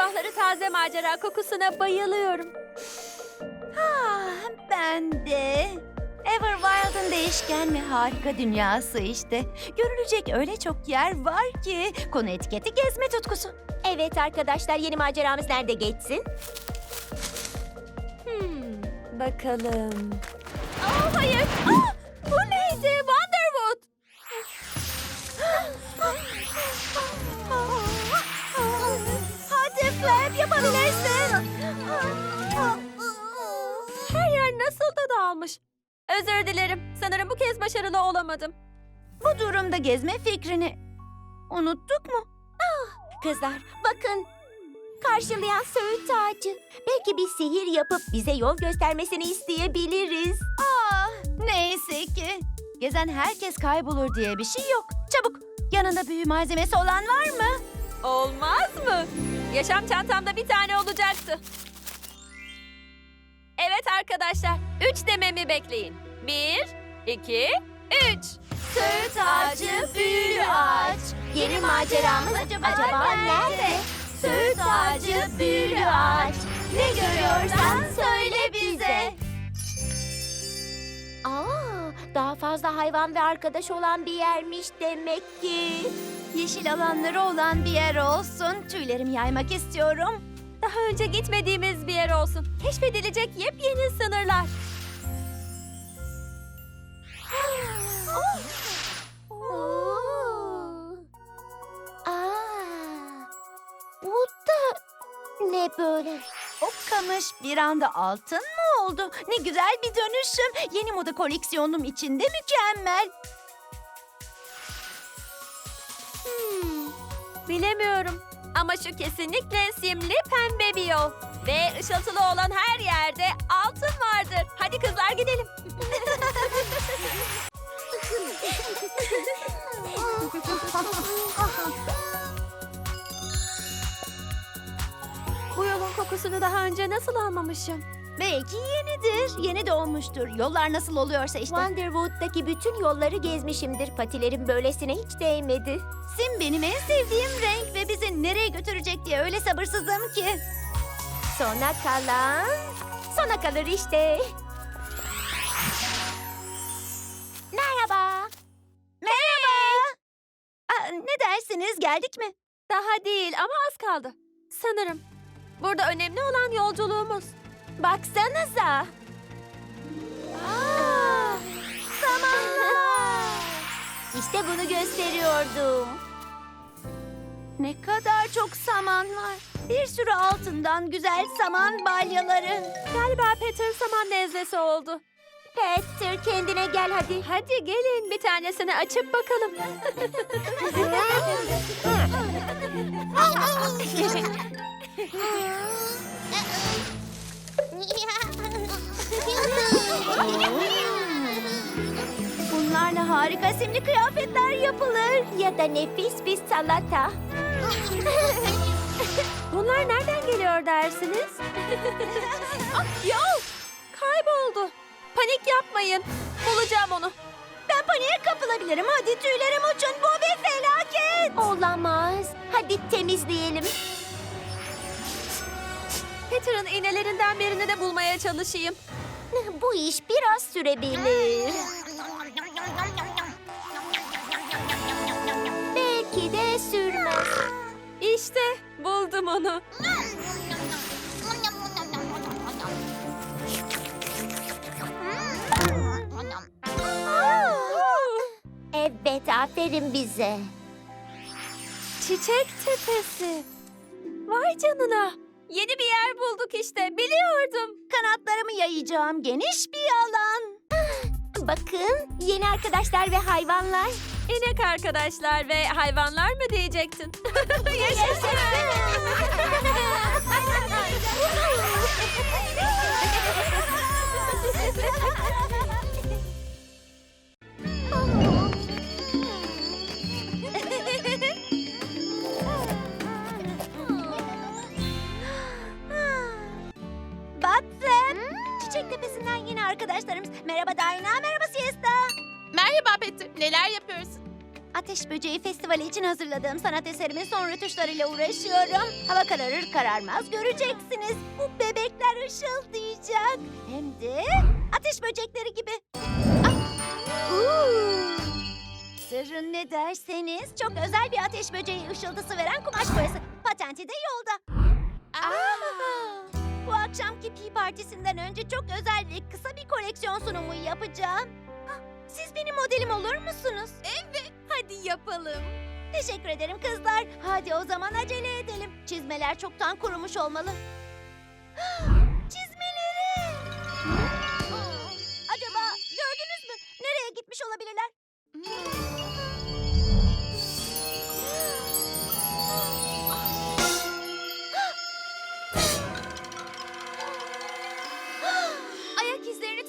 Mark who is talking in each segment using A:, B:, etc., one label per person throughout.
A: Sabahları taze macera kokusuna bayılıyorum.
B: Ah, ben de. Everwild'ın değişken ve harika dünyası işte. Görülecek öyle çok yer var ki. Konu etiketi gezme tutkusu.
C: Evet arkadaşlar yeni maceramız nerede geçsin?
A: Hmm, bakalım. Aa, hayır. Aa, bu neydi?
B: Flap yapabilirsin.
A: Her yer nasıl da dağılmış. Özür dilerim. Sanırım bu kez başarılı olamadım.
B: Bu durumda gezme fikrini unuttuk mu?
C: Kızlar bakın. Karşılayan söğüt ağacı. Belki bir sihir yapıp bize yol göstermesini isteyebiliriz.
B: Ah, neyse ki. Gezen herkes kaybolur diye bir şey yok. Çabuk, yanında büyü malzemesi olan var mı?
A: Olmaz mı? Yaşam çantamda bir tane olacaktı. Evet arkadaşlar. Üç dememi bekleyin. Bir, iki, üç.
C: Söğüt ağacı, büyülü ağaç. Yeni maceramız acaba, nerede? Söğüt ağacı, büyülü ağaç. Ne görüyorsan söyle bize. Aa, daha fazla hayvan ve arkadaş olan bir yermiş demek ki.
B: Yeşil alanları olan bir yer olsun. Tüylerimi yaymak istiyorum.
A: Daha önce gitmediğimiz bir yer olsun. Keşfedilecek yepyeni sınırlar.
C: Aa, bu da ne böyle?
B: O kamış bir anda altın mı oldu? Ne güzel bir dönüşüm. Yeni moda koleksiyonum içinde mükemmel.
A: Hmm, bilemiyorum. Ama şu kesinlikle simli pembe bir yol. Ve ışıltılı olan her yerde altın vardır. Hadi kızlar gidelim. kokusunu daha önce nasıl almamışım?
B: Belki yenidir. Yeni doğmuştur. Yollar nasıl oluyorsa işte.
C: Wonderwood'daki bütün yolları gezmişimdir. Patilerim böylesine hiç değmedi.
B: Sim benim en sevdiğim renk ve bizi nereye götürecek diye öyle sabırsızım ki.
C: Sona kalan sona kalır işte. Merhaba.
B: Merhaba. Aa, ne dersiniz? Geldik mi?
A: Daha değil ama az kaldı. Sanırım. Burada önemli olan yolculuğumuz.
C: Baksanıza. Aa, samanlar. İşte bunu gösteriyordum.
B: Ne kadar çok saman var. Bir sürü altından güzel saman balyaları.
A: Galiba Peter saman nezlesi oldu.
C: Peter kendine gel hadi.
A: Hadi gelin bir tanesini açıp bakalım.
B: Bunlarla harika simli kıyafetler yapılır.
C: ya da nefis bir salata.
A: Bunlar nereden geliyor dersiniz? ah, yol! Kayboldu. Panik yapmayın. Bulacağım onu.
B: Ben paniğe kapılabilirim. Hadi tüylerim uçun. Bu bir felaket.
C: Olamaz. Hadi temizleyelim.
A: Peter'ın iğnelerinden birini de bulmaya çalışayım.
C: Bu iş biraz sürebilir. Belki de sürmez.
A: İşte buldum onu.
C: Evet, aferin bize.
A: Çiçek tepesi. Vay canına. Yeni bir yer bulduk işte. Biliyordum.
B: Kanatlarımı yayacağım geniş bir alan.
C: Bakın, yeni arkadaşlar ve hayvanlar.
A: İnek arkadaşlar ve hayvanlar mı diyecektin? Yaşasın.
B: Merhaba Dayna, merhaba Siesta.
D: Merhaba Peter, neler yapıyorsun?
B: Ateş Böceği Festivali için hazırladığım sanat eserimin son rötuşlarıyla uğraşıyorum. Hava kararır kararmaz göreceksiniz. Bu bebekler ışıldayacak. Hem de ateş böcekleri gibi. Ah! Uuu. Sırrın ne derseniz çok özel bir ateş böceği ışıltısı veren kumaş boyası. Patenti de yolda. Aa! Bu akşamki pi partisinden önce çok özel ve kısa bir koleksiyon sunumu yapacağım. Hah, Siz benim modelim olur musunuz? Evet.
A: Hadi yapalım.
B: Teşekkür ederim kızlar. Hadi o zaman acele edelim. Çizmeler çoktan kurumuş olmalı. Çizmeleri!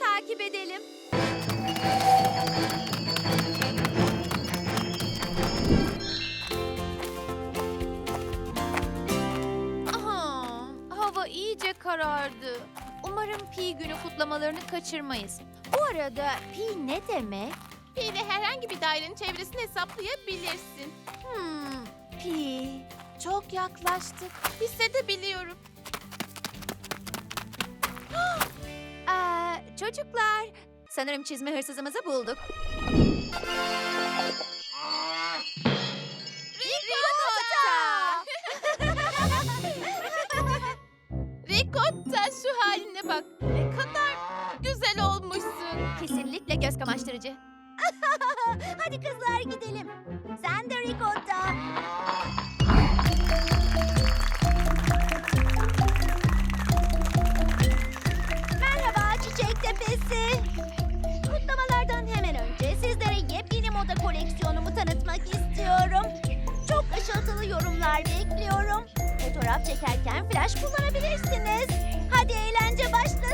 A: Takip edelim.
D: Aha, hava iyice karardı. Umarım Pi günü kutlamalarını kaçırmayız. Bu arada Pi ne demek?
E: Pi ile herhangi bir dairenin çevresini hesaplayabilirsin.
D: Hmm, Pi. Çok yaklaştık.
E: Hissedebiliyorum.
D: Çocuklar, sanırım çizme hırsızımızı bulduk.
E: Ricotta şu haline bak. Ne kadar güzel olmuşsun.
D: Kesinlikle göz kamaştırıcı.
B: Hadi kızlar gidelim. Sen de ricotta. Yorumlar bekliyorum. Fotoğraf çekerken flash kullanabilirsiniz. Hadi eğlence başlasın.